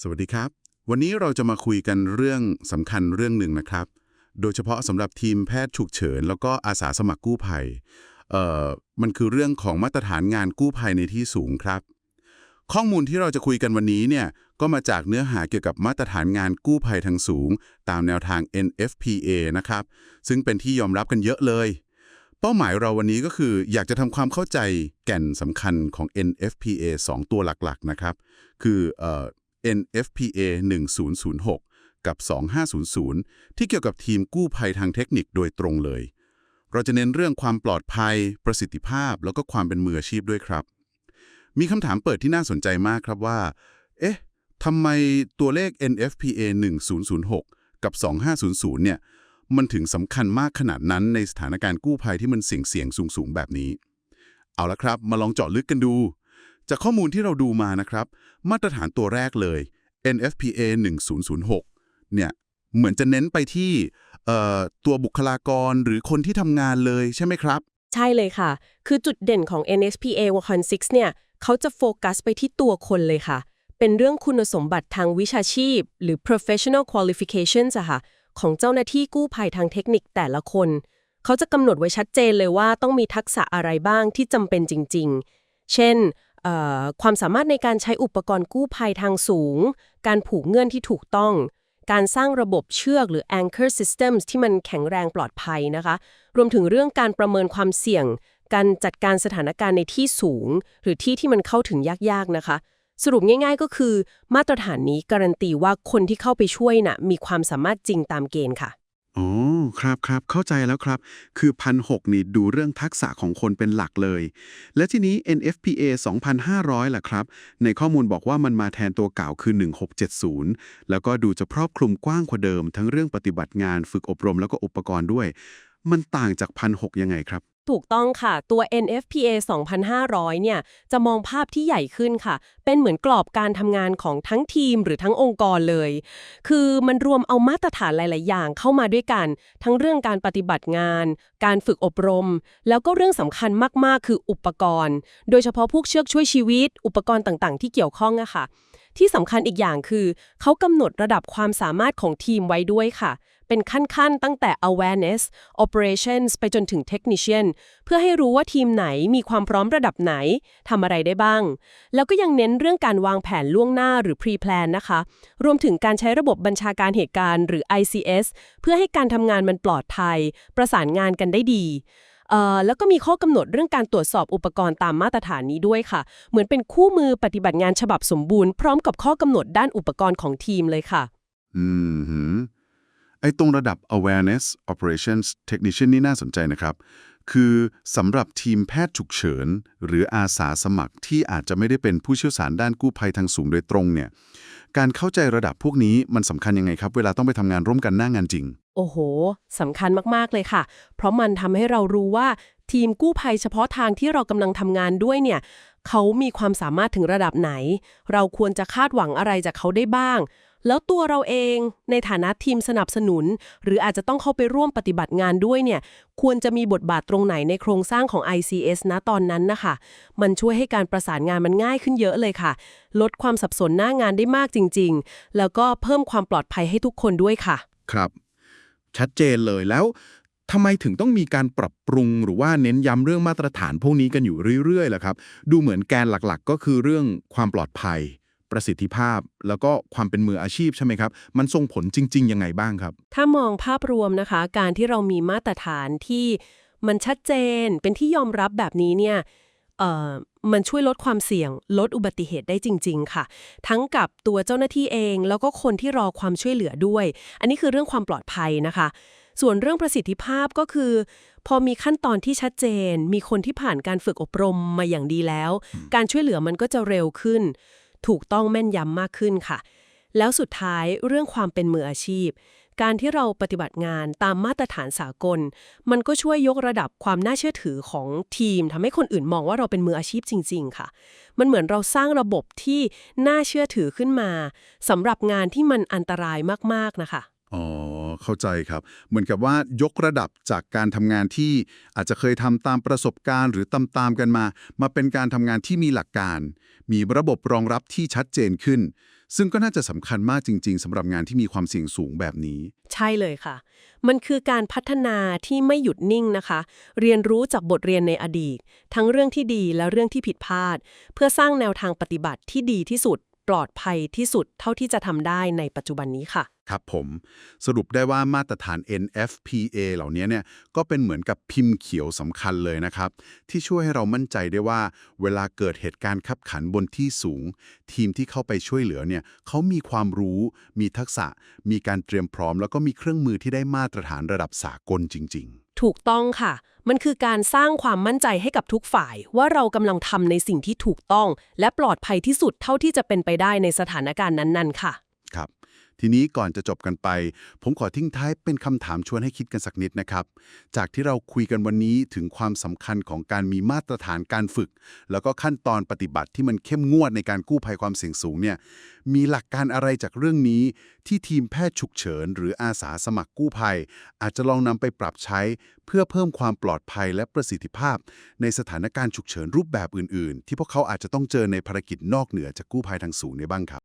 สวัสดีครับ วันนี้เราจะมาคุยกันเรื่องสำคัญเรื่องหนึ่งนะครับ โดยเฉพาะสำหรับทีมแพทย์ฉุกเฉิน แล้วก็อาสาสมัครกู้ภัยเอ่อมันคือเรื่องของมาตรฐานงานกู้ภัยในที่สูงครับ ข้อมูลที่เราจะคุยกันวันนี้เนี่ยก็มาจากเนื้อหาเกี่ยวกับมาตรฐานงานกู้ภัยทางสูง ตามแนวทาง NFPA นะครับ ซึ่งเป็นที่ยอมรับกันเยอะเลย เป้าหมายเราวันนี้ก็คืออยากจะทำความเข้าใจแก่นสำคัญของ NFPA 2 ตัวหลักๆนะครับ คือเอ่อ NFPA 1006 กับ 2500 ที่เกี่ยวกับทีมกู้ภัยทางเทคนิคโดยตรงเลย เราจะเน้นเรื่องความปลอดภัย ประสิทธิภาพ แล้วก็ความเป็นมืออาชีพด้วยครับ มีคำถามเปิดที่น่าสนใจมากครับว่า เอ๊ะทำไมตัวเลข NFPA 1006 กับ 2500 เนี่ย มันถึงสำคัญมากขนาดนั้นในสถานการณ์กู้ภัยที่มันเสี่ยงเสี่ยงสูงๆ แบบนี้ เอาละครับ มาลองเจาะลึกกันดู จากข้อมูลที่เราดูมานะครับ มาตรฐานตัวแรกเลย NFPA 1006 เนี่ย เหมือนจะเน้นไปที่ตัวบุคลากรหรือคนที่ทำงานเลยใช่ไหมครับ ใช่เลยค่ะ คือจุดเด่นของ NSPA 106เนี่ย เขาจะโฟกัสไปที่ตัวคนเลยค่ะ เป็นเรื่องคุณสมบัติทางวิชาชีพ หรือ professional qualifications อะค่ะ ของเจ้าหน้าที่กู้ภัยทางเทคนิคแต่ละคน เขาจะกำหนดไว้ชัดเจนเลยว่าต้องมีทักษะอะไรบ้างที่จำเป็นจริง ๆ เช่น ความสามารถในการใช้อุปกรณ์กู้ภัยทางสูง การผูกเงื่อนที่ถูกต้อง การสร้างระบบเชือกหรือ anchor systems ที่มันแข็งแรงปลอดภัยนะคะ รวมถึงเรื่องการประเมินความเสี่ยง การจัดการสถานการณ์ในที่สูง หรือที่ที่มันเข้าถึงยากๆนะคะ สรุปง่ายๆ ก็คือ มาตรฐานนี้การันตีว่าคนที่เข้าไปช่วยน่ะมีความสามารถจริงตามเกณฑ์ค่ะ อ๋อครับครับเข้าใจแล้วครับ คือพันหนี่ดูเรื่องทักษะของคนเป็นหลักเลย และที่นี้ NFPA 2,500ล่ะครับ ในข้อมูลบอกว่ามันมาแทนตัวเก่าคือ 1670 แล้วก็ดูจะครอบคลุมกว้างกว่าเดิม ทั้งเรื่องปฏิบัติงานฝึกอบรมแล้วก็อุปกรณ์ด้วย มันต่างจากพันหยังไงครับ ถูกต้องค่ะ ตัว NFPA 2,500 เนี่ย จะมองภาพที่ใหญ่ขึ้นค่ะ เป็นเหมือนกรอบการทำงานของทั้งทีมหรือทั้งองค์กรเลย คือมันรวมเอามาตรฐานหลาย ๆ อย่างเข้ามาด้วยกัน ทั้งเรื่องการปฏิบัติงาน การฝึกอบรม แล้วก็เรื่องสำคัญมาก ๆ คืออุปกรณ์ โดยเฉพาะพวกเชือกช่วยชีวิต อุปกรณ์ต่าง ๆ ที่เกี่ยวข้องอะค่ะ ที่สำคัญอีกอย่างคือ เขากำหนดระดับความสามารถของทีมไว้ด้วยค่ะ เป็นขั้นๆ ตั้งแต่ awareness operations ไปจนถึง technician เพื่อให้รู้ว่าทีมไหนมีความพร้อมระดับไหนทำอะไรได้บ้าง แล้วก็ยังเน้นเรื่องการวางแผนล่วงหน้าหรือ pre-plan นะคะ รวมถึงการใช้ระบบบัญชาการเหตุการณ์หรือ ICS เพื่อให้การทำงานมันปลอดภัย ประสานงานกันได้ดี แล้วก็มีข้อกำหนดเรื่องการตรวจสอบอุปกรณ์ตามมาตรฐานนี้ด้วยค่ะ เหมือนเป็นคู่มือปฏิบัติงานฉบับสมบูรณ์พร้อมกับข้อกำหนดด้านอุปกรณ์ของทีมเลยค่ะ อืมไอ้ตรงระดับ awareness operations technician นี่น่าสนใจนะครับ คือสำหรับทีมแพทย์ฉุกเฉิน หรืออาสาสมัครที่อาจจะไม่ได้เป็นผู้เชี่ยวชาญด้านกู้ภัยทางสูงโดยตรงเนี่ยการเข้าใจระดับพวกนี้มันสำคัญยังไงครับ เวลาต้องไปทำงานร่วมกันหน้างานจริง โอ้โหสำคัญมากๆเลยค่ะ เพราะมันทำให้เรารู้ว่าทีมกู้ภัยเฉพาะทางที่เรากำลังทำงานด้วยเนี่ยเขามีความสามารถถึงระดับไหน เราควรจะคาดหวังอะไรจากเขาได้บ้าง แล้วตัวเราเองในฐานะทีมสนับสนุน หรืออาจจะต้องเข้าไปร่วมปฏิบัติงานด้วยเนี่ยควรจะมีบทบาทตรงไหนในโครงสร้างของ ICS นะตอนนั้นนะคะมันช่วยให้การประสานงานมันง่ายขึ้นเยอะเลยค่ะ ลดความสับสนหน้างานได้มากจริง ๆ แล้วก็เพิ่มความปลอดภัยให้ทุกคนด้วยค่ะ ครับ ชัดเจนเลยแล้วทำไมถึงต้องมีการปรับปรุงหรือว่าเน้นย้ำเรื่องมาตรฐานพวกนี้กันอยู่เรื่อยๆล่ะครับ ดูเหมือนแกนหลักๆ ก็คือเรื่องความปลอดภัย ประสิทธิภาพ แล้วก็ความเป็นมืออาชีพใช่ไหมครับ มันส่งผลจริง ๆ ยังไงบ้างครับ ถ้ามองภาพรวมนะคะ การที่เรามีมาตรฐานที่มันชัดเจนเป็นที่ยอมรับแบบนี้เนี่ยเอ่อมันช่วยลดความเสี่ยง ลดอุบัติเหตุได้จริง ๆ ค่ะ ทั้งกับตัวเจ้าหน้าที่เอง แล้วก็คนที่รอความช่วยเหลือด้วย อันนี้คือเรื่องความปลอดภัยนะคะ ส่วนเรื่องประสิทธิภาพก็คือ พอมีขั้นตอนที่ชัดเจน มีคนที่ผ่านการฝึกอบรมมาอย่างดีแล้ว การช่วยเหลือมันก็จะเร็วขึ้น ถูกต้องแม่นยำมากขึ้นค่ะ แล้วสุดท้ายเรื่องความเป็นมืออาชีพ การที่เราปฏิบัติงานตามมาตรฐานสากล มันก็ช่วยยกระดับความน่าเชื่อถือของทีมทำให้คนอื่นมองว่าเราเป็นมืออาชีพจริง ๆ ค่ะ มันเหมือนเราสร้างระบบที่น่าเชื่อถือขึ้นมาสำหรับงานที่มันอันตรายมากๆนะคะอ๋อ เข้าใจครับ เหมือนกับว่ายกระดับจากการทำงานที่อาจจะเคยทำตามประสบการณ์ หรือตามๆกันมา มาเป็นการทำงานที่มีหลักการ มีระบบรองรับที่ชัดเจนขึ้น ซึ่งก็น่าจะสำคัญมากจริง ๆสำหรับงานที่มีความเสี่ยงสูงแบบนี้ ใช่เลยค่ะ มันคือการพัฒนาที่ไม่หยุดนิ่งนะคะ เรียนรู้จากบทเรียนในอดีต ทั้งเรื่องที่ดีและเรื่องที่ผิดพลาด เพื่อสร้างแนวทางปฏิบัติที่ดีที่สุด ปลอดภัยที่สุดเท่าที่จะทำได้ในปัจจุบันนี้ค่ะ ครับผม สรุปได้ว่ามาตรฐาน NFPA เหล่านี้เนี่ยก็เป็นเหมือนกับพิมพ์เขียวสำคัญเลยนะครับ ที่ช่วยให้เรามั่นใจได้ว่า เวลาเกิดเหตุการณ์ขับขันบนที่สูง ทีมที่เข้าไปช่วยเหลือเนี่ยเขามีความรู้ มีทักษะ มีการเตรียมพร้อม แล้วก็มีเครื่องมือที่ได้มาตรฐานระดับสากลจริง ๆ ถูกต้องค่ะ มันคือการสร้างความมั่นใจให้กับทุกฝ่าย ว่าเรากำลังทำในสิ่งที่ถูกต้อง และปลอดภัยที่สุดเท่าที่จะเป็นไปได้ในสถานการณ์นั้นๆ ค่ะ ครับ ทีนี้ก่อนจะจบกันไป ผมขอทิ้งท้ายเป็นคำถามชวนให้คิดกันสักนิดนะครับ จากที่เราคุยกันวันนี้ถึงความสำคัญของการมีมาตรฐานการฝึก แล้วก็ขั้นตอนปฏิบัติที่มันเข้มงวดในการกู้ภัยความเสี่ยงสูงเนี่ยมีหลักการอะไรจากเรื่องนี้ที่ทีมแพทย์ฉุกเฉิน หรืออาสาสมัครกู้ภัย อาจจะลองนำไปปรับใช้ เพื่อเพิ่มความปลอดภัยและประสิทธิภาพ ในสถานการณ์ฉุกเฉินรูปแบบอื่น ๆ ที่พวกเขาอาจจะต้องเจอในภารกิจนอกเหนือจากกู้ภัยทางสูงในบ้างครับ